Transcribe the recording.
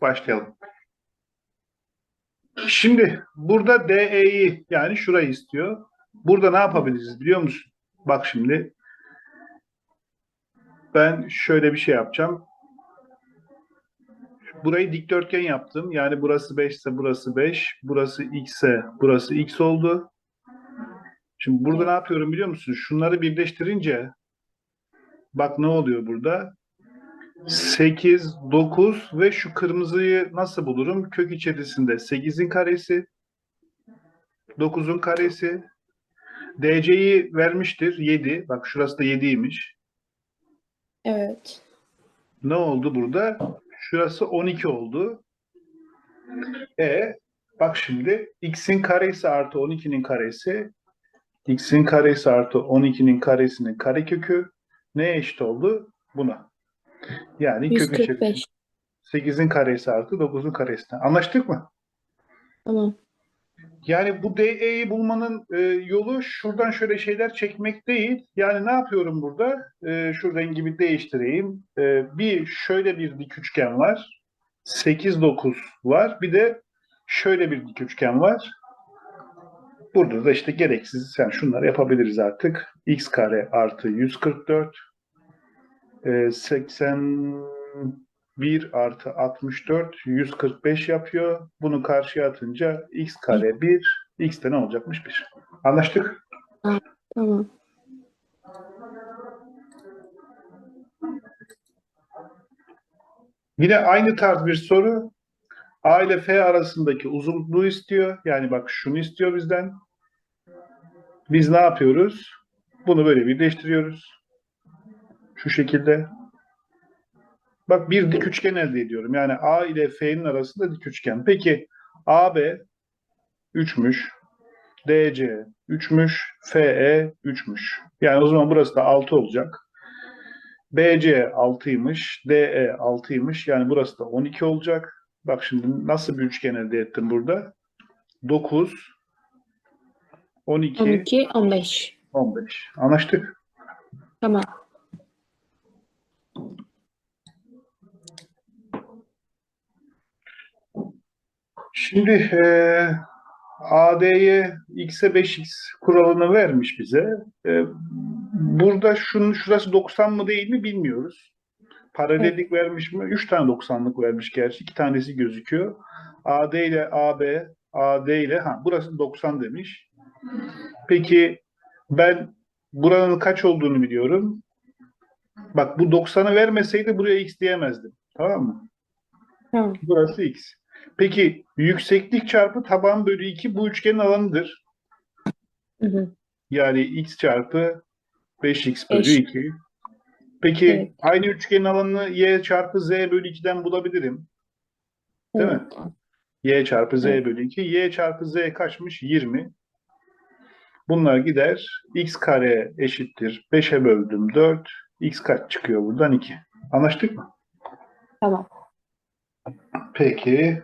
başlayalım. Şimdi burada DE'yi yani şurayı istiyor. Burada ne yapabiliriz biliyor musun? Bak şimdi. Ben şöyle bir şey yapacağım. Burayı dikdörtgen yaptım. Yani burası 5 ise burası 5. Burası x ise burası x oldu. Şimdi burada ne yapıyorum biliyor musun? Şunları birleştirince bak ne oluyor burada? 8, 9 ve şu kırmızıyı nasıl bulurum? Kök içerisinde 8'in karesi, 9'un karesi, DC'yi vermiştir 7. Bak şurası da 7'ymiş. Evet. Ne oldu burada? Şurası 12 oldu. E bak şimdi x'in karesi artı 12'nin karesi x'in karesi artı 12'nin karesinin karekökü neye eşit oldu? Buna. Yani kök içerisinde 145. 8'in karesi artı 9'un karesine. Anlaştık mı? Tamam. Yani bu DE'yi bulmanın e, yolu şuradan şöyle şeyler çekmek değil. Yani ne yapıyorum burada? E, şu rengi bir değiştireyim. E, bir şöyle bir dik üçgen var. 8, 9 var. Bir de şöyle bir dik üçgen var. Burada da işte gereksiz yani şunları yapabiliriz artık. x kare artı 144 e, 81 artı 64 145 yapıyor. Bunu karşıya atınca x kare 1 x de ne olacakmış 1. Anlaştık. Tamam. Yine aynı tarz bir soru. A ile F arasındaki uzunluğu istiyor. Yani bak şunu istiyor bizden. Biz ne yapıyoruz? Bunu böyle birleştiriyoruz. Şu şekilde. Bak bir dik üçgen elde ediyorum. Yani A ile F'nin arasında dik üçgen. Peki AB 3'müş. DC 3'müş. FE 3'müş. Yani o zaman burası da 6 olacak. BC 6'ymış. DE 6'ymış. Yani burası da 12 olacak. Bak şimdi nasıl bir üçgen elde ettim burada? 9 12 12, 15. 15. Anlaştık. Tamam. Şimdi eee AD'ye x'e 5x kuralını vermiş bize. E, burada şunun şurası 90 mı değil mi bilmiyoruz. Paralellik vermiş mi? 3 tane 90'lık vermiş gerçi. 2 tanesi gözüküyor. AD ile AB, AD ile ha burası 90 demiş. Peki ben buranın kaç olduğunu biliyorum. Bak bu 90'ı vermeseydi buraya x diyemezdim. Tamam mı? Tamam. Burası x. Peki yükseklik çarpı taban bölü 2 bu üçgenin alanıdır. Hı hı. Yani x çarpı 5x bölü Beş. 2. Peki Evet. aynı üçgenin alanını y çarpı z bölü 2'den bulabilirim. Değil mi? Evet. y çarpı z Evet. bölü 2. y çarpı z kaçmış? 20. Bunlar gider. x kare eşittir. 5'e böldüm 4. x kaç çıkıyor buradan? 2. Anlaştık mı? Tamam. Peki.